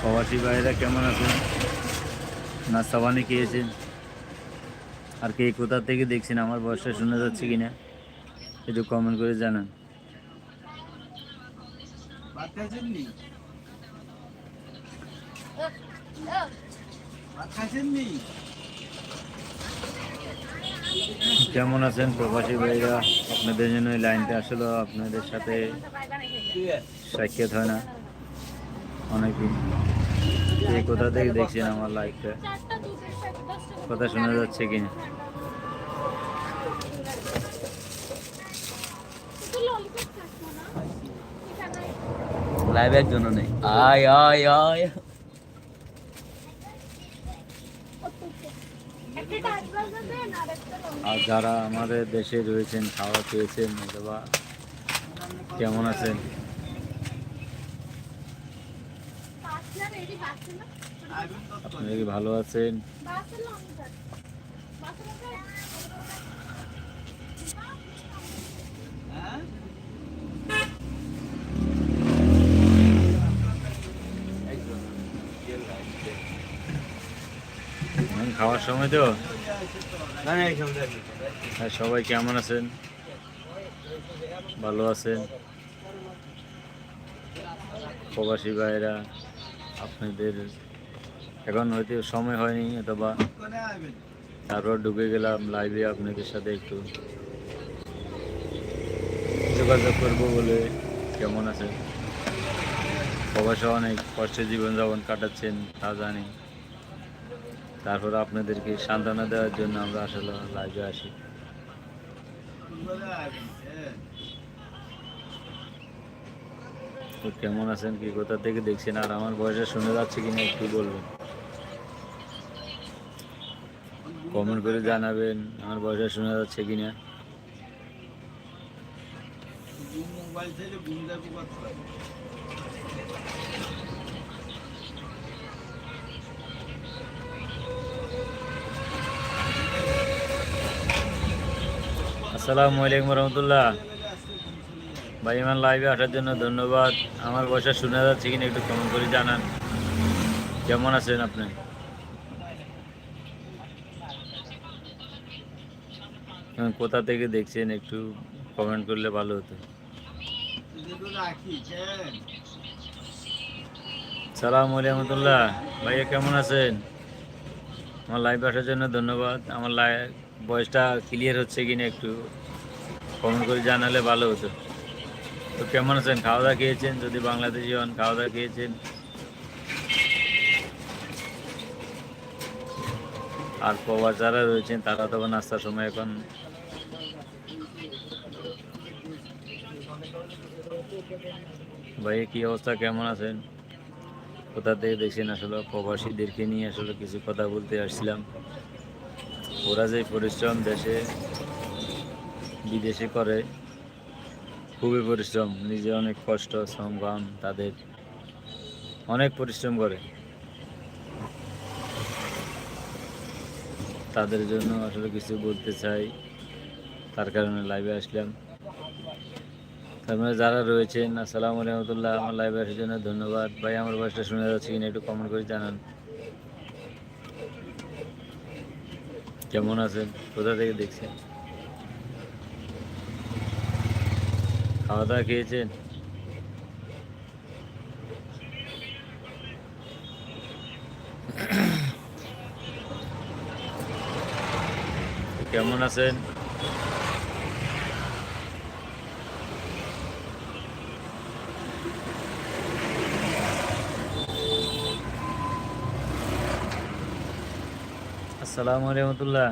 প্রবাসী ভাইরা কেমন আছেন? নাস্তা পানি খেয়েছেন আর কে কোথা থেকে দেখছেন? আমার বয়সটা শোনা যাচ্ছে কিনা? একটু কমেন্ট করে জানান। কেমন আছেন প্রবাসী ভাইরা আপনাদের জন্য লাইনটা আসলে আপনাদের সাথে সাক্ষাৎ হয় না। অনেকদিন কে কোথা থেকে দেখছেন আমার লাইফটা কথা শোনা যাচ্ছে কিনা? লাইভ একজনও নেই। আয় আয় আয়। আর যারা আমাদের দেশে রয়েছেন খাওয়া পেয়েছেন অথবা কেমন আছেন? আপনারা কি ভালো আছেন? হ্যাঁ খাওয়ার সময় তো? আর সবাই কেমন আছেন? ভালো আছেন? প্রবাসী ভাইরা আপনাদের এখন হয়তো সময় হয়নি অথবা তারপর ঢুকে গেলাম লাইভে আপনাদের সাথে একটু যোগাযোগ করব বলে। কেমন আছে? প্রবাসে অনেক কষ্টে জীবনযাপন কাটাচ্ছেন, তা জানি। তারপর আপনাদেরকে সান্ত্বনা দেওয়ার জন্য আমরা আসলে লাইভে আসি কোনে আইবেন হ্যাঁ কেমন আছেন, কি কোথা থেকে দেখছেন, আর আমার বয়সে শুনে যাচ্ছে কিনা একটু বলবেন কমেন্ট করে জানাবেন, আমার বয়সে শোনা যাচ্ছে ঘুম যাব আসসালামু আলাইকুম রহমতুল্লাহ। ভাই আমার লাইভে আসার জন্য ধন্যবাদ। আমার বয়সে শোনা যাচ্ছে কিনা একটু কমেন্ট করে জানান। কেমন আছেন আপনি? কোথা থেকে দেখছেন একটু কমেন্ট করলে ভালো হতো। সালাম রহমতুল্লাহ। ভাইয়া, কেমন আছেন? আমার লাইভে আসার জন্য ধন্যবাদ। আমার লাই বয়সটা ক্লিয়ার হচ্ছে কিনা একটু কমেন্ট করে জানালে ভালো হতো। তো কেমন আছেন? খাওয়া দাওয়া খেয়েছেন? যদি বাংলাদেশি হন, খাওয়া দাওয়া খেয়েছেন? আর প্রবাস যারা রয়েছেন, তারা তো নাস্তার সময় এখন ভাই, কি অবস্থা? কেমন আছেন? কোথা থেকে দেখছেন আসলে? প্রবাসীদেরকে নিয়ে আসলে কিছু কথা বলতে আসছিলাম। ওরা যে পরিশ্রম দেশে, বিদেশে করে খুবই পরিশ্রম, নিজে অনেক কষ্ট শ্রমগান তাদের অনেক পরিশ্রম করে। তাদের জন্য আসলে কিছু বলতে চাই, তার কারণে লাইভে আসলাম। তারপরে যারা রয়েছেন, আসসালামু রহমতুল্লাহ আমার লাইভে আসার জন্য ধন্যবাদ। ভাই, আমার বয়সটা শুনে যাচ্ছে কিনা একটু কমেন্ট করে জানান। কেমন আছেন? কোথা থেকে দেখছেন? খাওয়া দাওয়া খেয়েছেন? কেমন আছেন? আসসালামু রহমতুল্লাহ।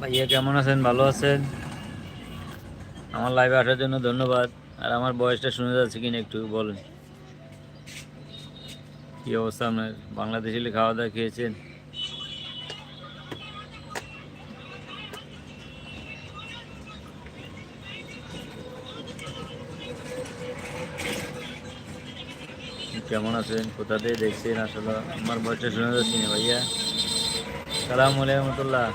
ভাইয়া কেমন আছেন? ভালো আছেন? আমার লাইভে আসার জন্য ধন্যবাদ। আর আমার বয়সটা শুনে যাচ্ছে কিনা একটু বলেন। কি অবস্থা আপনার? বাংলাদেশি খাওয়া দাওয়া খেয়েছেন? কেমন আছেন? কোথা থেকে দেখছেন? আসলে আমার বয়সটা শুনে যাচ্ছি না ভাইয়া? সালাম রহমতুল্লাহ।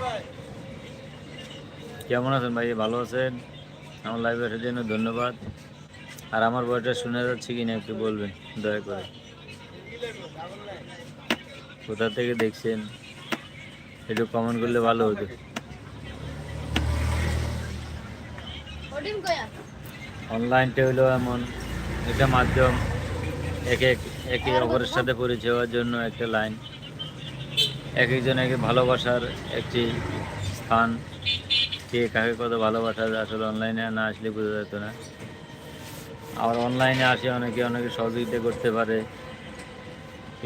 কেমন আছেন ভাই ভালো আছেন? আমার লাইভে আসার জন্য ধন্যবাদ। আর আমার বয়সটা শুনে যাচ্ছে কি না একটু বলবেন, দয়া করে। কোথা থেকে দেখছেন? একটু কমেন্ট করলে ভালো হতো। অনলাইনটা হলো এমন, একটা মাধ্যম, এক একে অপরের সাথে পরিচয় হওয়ার জন্য একটা লাইন এক একজন একে ভালোবাসার একটি স্থান। কে কাকে কত ভালোবাসা আসলে অনলাইনে না আসলে বোঝা যেত না। আবার অনলাইনে আসে অনেকে অনেকে সহযোগিতা করতে পারে।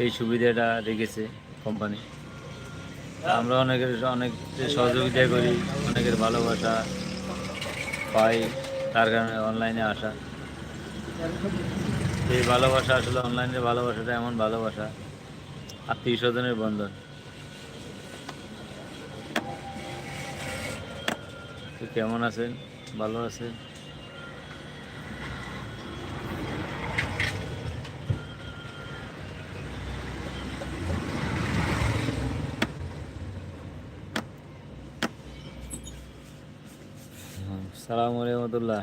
এই সুবিধাটা রেখেছে কোম্পানি আমরা অনেকের অনেক সহযোগিতা করি, অনেকের ভালোবাসা পাই, তার কারণে অনলাইনে আসা। এই ভালোবাসা আসলে অনলাইনের ভালোবাসাটা এমন ভালোবাসা আত্মীয় স্বজনের বন্ধন। কেমন আছেন? ভালো আছেন? সালাম রহমতুল্লাহ।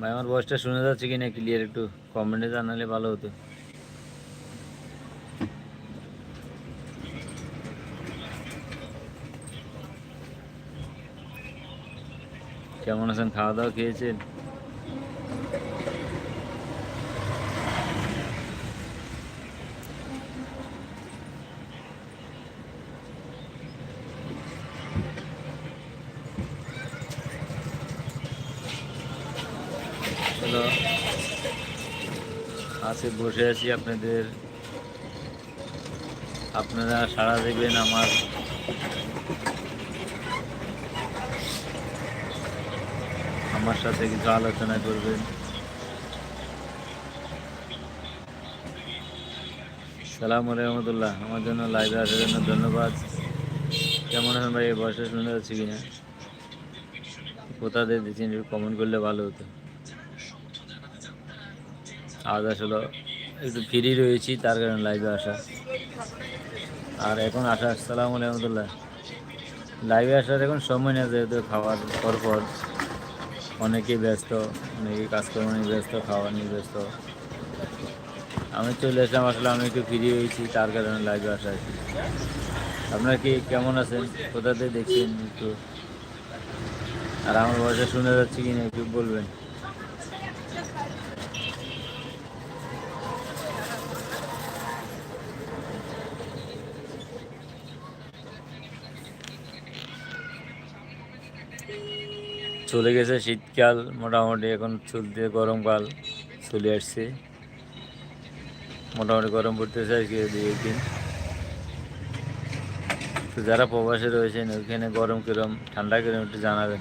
ভাই, আমার বয়সটা শুনে যাচ্ছে কিনা ক্লিয়ার একটু। কমেন্টে জানালে ভালো হতো। কেমন আছেন? খাওয়া দাওয়া খেয়েছেন? আজকে বসে আছি আপনাদের। আপনারা সাড়া দেবেন আমার আমার সাথে কিছু আলোচনা করবেন। সালাম রহমতুল্লাহ। আমার জন্য লাইভে আসার জন্য ধন্যবাদ। কেমন আছেন ভাই? এই বয়সে শুনে যাচ্ছি কিনা কোথা দিয়ে দিচ্ছেন কমেন্ট করলে ভালো হতো। আজ আসলে একটু ফ্রি রয়েছি, তার কারণে লাইভে আসা। আর এখন আসা আসসালাম রহমতুল্লাহ। লাইভে আসার এখন সময় না যেহেতু খাওয়ার পর পর। অনেকে ব্যস্ত অনেকে কাজকর্ম নিয়ে ব্যস্ত খাওয়া নিয়ে ব্যস্ত। আমি চলে এসলাম আসলে আমি একটু ফ্রি হয়েছি, তার কারণে লাইভে আসা আছি আপনারা কি কেমন আছেন? কোথাতে দেখছেন একটু? আর আমার বয়সে শুনে যাচ্ছে কিনা একটু বলবেন। চলে গেছে শীতকাল, মোটামুটি এখন চলতে গরমকাল চলে আসছে। মোটামুটি গরম পড়তেছে আর কি দুই একদিন। তো যারা প্রবাসে রয়েছেন, ওইখানে গরম কিরম, ঠান্ডা কিরম একটু জানাবেন।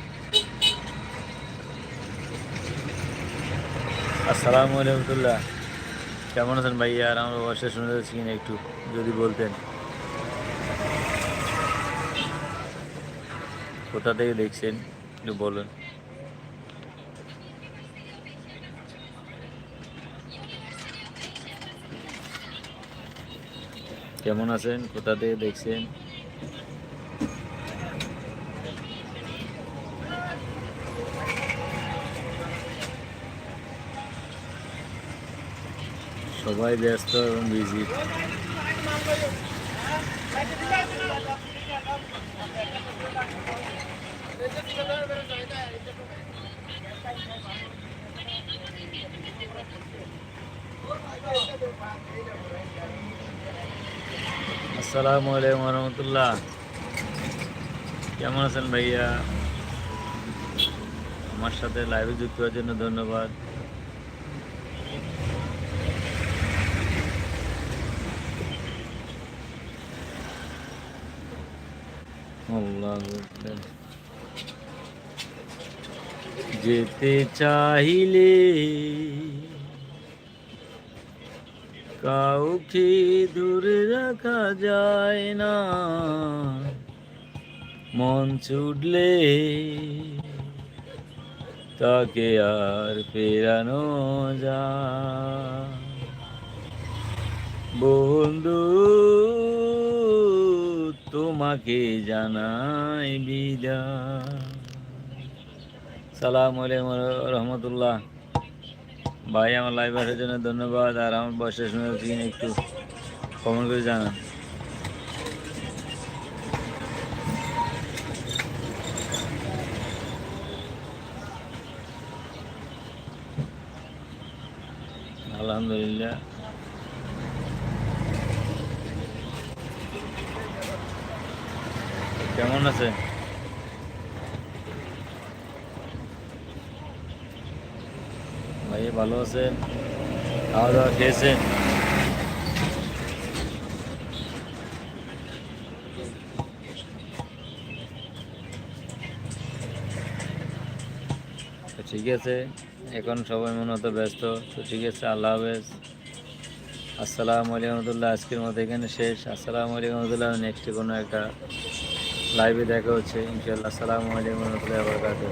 আসসালামু আলহামদুলিল্লাহ কেমন আছেন ভাইয়া? আর আমার বয়সে শুনে যাচ্ছি কিনা একটু, যদি বলতেন। কোথা থেকে দেখছেন? বলুন। কেমন আছেন? কোথা থেকে দেখছেন? সবাই ব্যস্ত এবং বিজি আসসালামু আলাইকুম রহমতুল্লাহ কেমন আছেন ভাইয়া? আমার সাথে লাইভে যুক্ত হওয়ার জন্য ধন্যবাদ। আল্লাহ। যেতে চাইলে কাউকে দূরে রাখা যায় না। মন ছুটলে তাকে আর ফেরানো যা বন্ধু, তোমাকে জানাই বিদায়। সালাম আলাইকুম রহমতুল্লাহ। ভাই, আমার লাইভ আসার জন্য ধন্যবাদ আর আমার বয়সের শুনে কিনা একটু কমেন্ট করে জানান। আলহামদুলিল্লাহ। কেমন আছে ভাই ভালো আছেন খাওয়া দাওয়া খেয়েছেন ঠিক আছে, এখন সবাই মনে হতো ব্যস্ত। তো ঠিক আছে, আল্লাহ হাফেজ। আসসালামু আলাইকুম রহমতুল্লাহ, আজকের মতো এখানে শেষ। আসসালামু আলাইকুম রহমতুল্লাহ, নেক্সট কোনো একটা লাইভে দেখা হচ্ছে। ইনশাল্লাহ আসসালামু আলাইকুম রহমতুল্লাহ বরকাতুহ